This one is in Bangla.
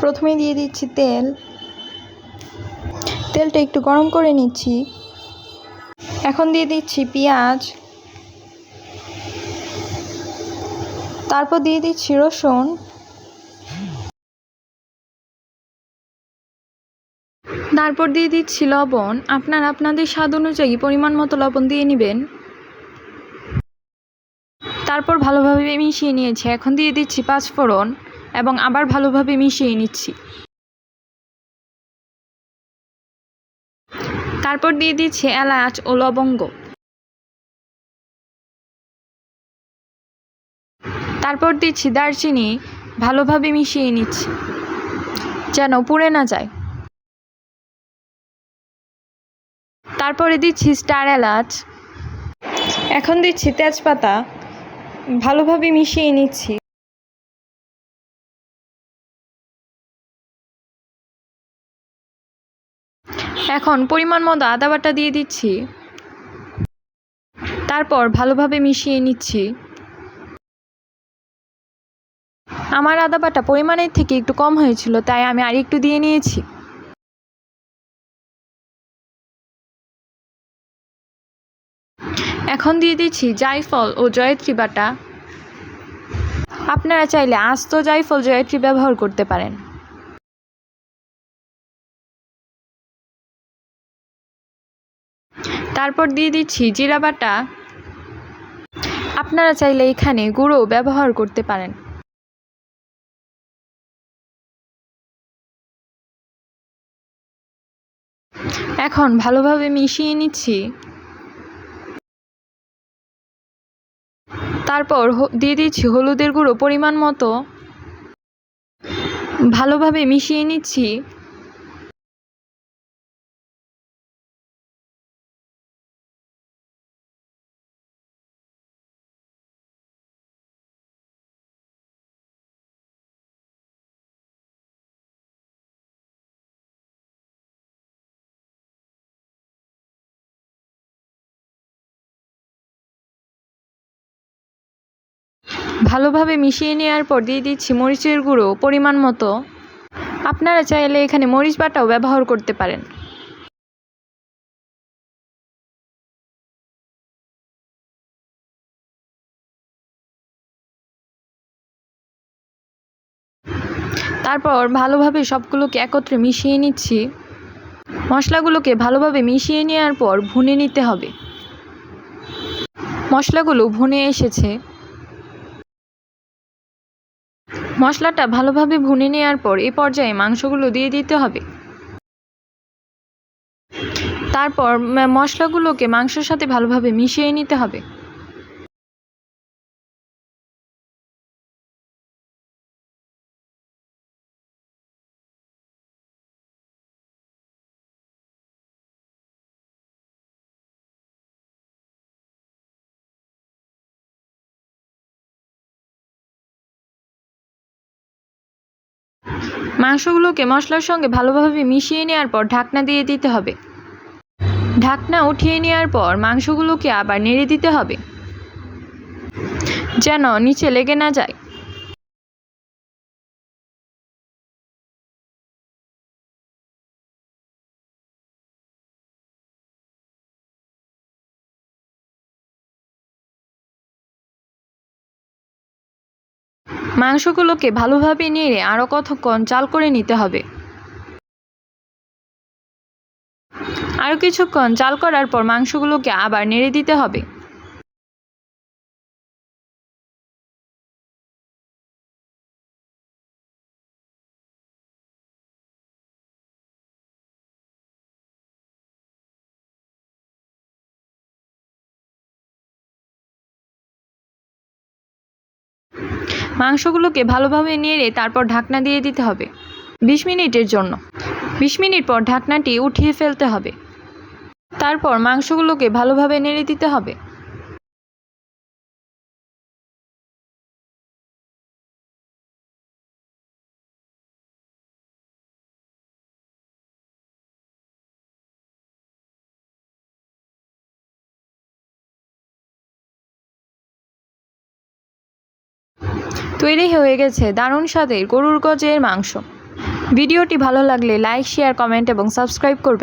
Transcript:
প্রথমে দিয়ে দিচ্ছি তেল। তেলটা একটু গরম করে নিচ্ছি। এখন দিয়ে দিচ্ছি পেঁয়াজ। তারপর দিয়ে দিচ্ছি রসুন। তারপর দিয়ে দিচ্ছি লবণ। আপনারা আপনাদের স্বাদ অনুযায়ী পরিমাণ মতো লবণ দিয়ে নেবেন। তারপর ভালোভাবে মিশিয়ে নিয়েছি। এখন দিয়ে দিচ্ছি পাঁচফোড়ন। এবং আবার ভালোভাবে মিশিয়ে নিচ্ছি। তারপর দিয়ে দিচ্ছি এলাচ ও লবঙ্গ। তারপর দিচ্ছি দারচিনি, ভালোভাবে মিশিয়ে নিচ্ছি, যেন পুড়ে না যায়। তারপরে দিচ্ছি স্টার এলাচ। এখন দিচ্ছি তেজপাতা, ভালোভাবে মিশিয়ে নিচ্ছি। এখন পরিমাণ মতো আদা বাটা দিয়ে দিচ্ছি। তারপর ভালোভাবে মিশিয়ে নিচ্ছি। আমার আদা বাটা পরিমাণের থেকে একটু কম হয়েছিল, তাই আমি আর একটু দিয়ে নিয়েছি। এখন দিয়ে দিচ্ছি জায়ফল ও জয়ত্রী বাটা। আপনারা চাইলে আস্ত জায়ফল জয়ত্রী ব্যবহার করতে পারেন। তারপর দিয়ে দিচ্ছি জিরা বাটা। আপনারা চাইলে এখানে গুঁড়ো ব্যবহার করতে পারেন। এখন ভালোভাবে মিশিয়ে নিচ্ছি। তারপর দিয়ে দিচ্ছি হলুদের গুঁড়ো পরিমাণ মতো। ভালোভাবে মিশিয়ে নিচ্ছি। ভালোভাবে মিশিয়ে নেওয়ার পর দিয়ে দিচ্ছি মরিচের গুঁড়ো পরিমাণ মতো। আপনারা চাইলে এখানে মরিচ বাটাও ব্যবহার করতে পারেন। তারপর ভালোভাবে সবগুলোকে একত্রে মিশিয়ে নিচ্ছি। মশলাগুলোকে ভালোভাবে মিশিয়ে নেওয়ার পর ভুনে নিতে হবে। মশলাগুলো ভুনে এসেছে। মশলাটা ভালোভাবে ভুনে নেওয়ার পর এ পর্যায়ে মাংসগুলো দিয়ে দিতে হবে। তারপর মশলাগুলোকে মাংসের সাথে ভালোভাবে মিশিয়ে নিতে হবে। মাংসগুলোকে মশলার সঙ্গে ভালোভাবে মিশিয়ে নেওয়ার পর ঢাকনা দিয়ে দিতে হবে। ঢাকনা উঠিয়ে নেওয়ার পর মাংসগুলোকে আবার নেড়ে দিতে হবে। যেন নিচে লেগে না যায়। মাংসগুলোকে ভালোভাবে নেড়ে আরও কতক্ষণ চাল করে নিতে হবে। আরও কিছুক্ষণ চাল করার পর মাংসগুলোকে আবার নেড়ে দিতে হবে। মাংসগুলোকে ভালোভাবে নেড়ে তারপর ঢাকনা দিয়ে দিতে হবে বিশ মিনিটের জন্য। বিশ মিনিট পর ঢাকনাটি উঠিয়ে ফেলতে হবে। তারপর মাংসগুলোকে ভালোভাবে নেড়ে দিতে হবে। তৈরি হয়ে গেছে দারুণ স্বাদের গরুর গজের মাংস। ভিডিওটি ভালো লাগলে লাইক, শেয়ার, কমেন্ট এবং সাবস্ক্রাইব করবেন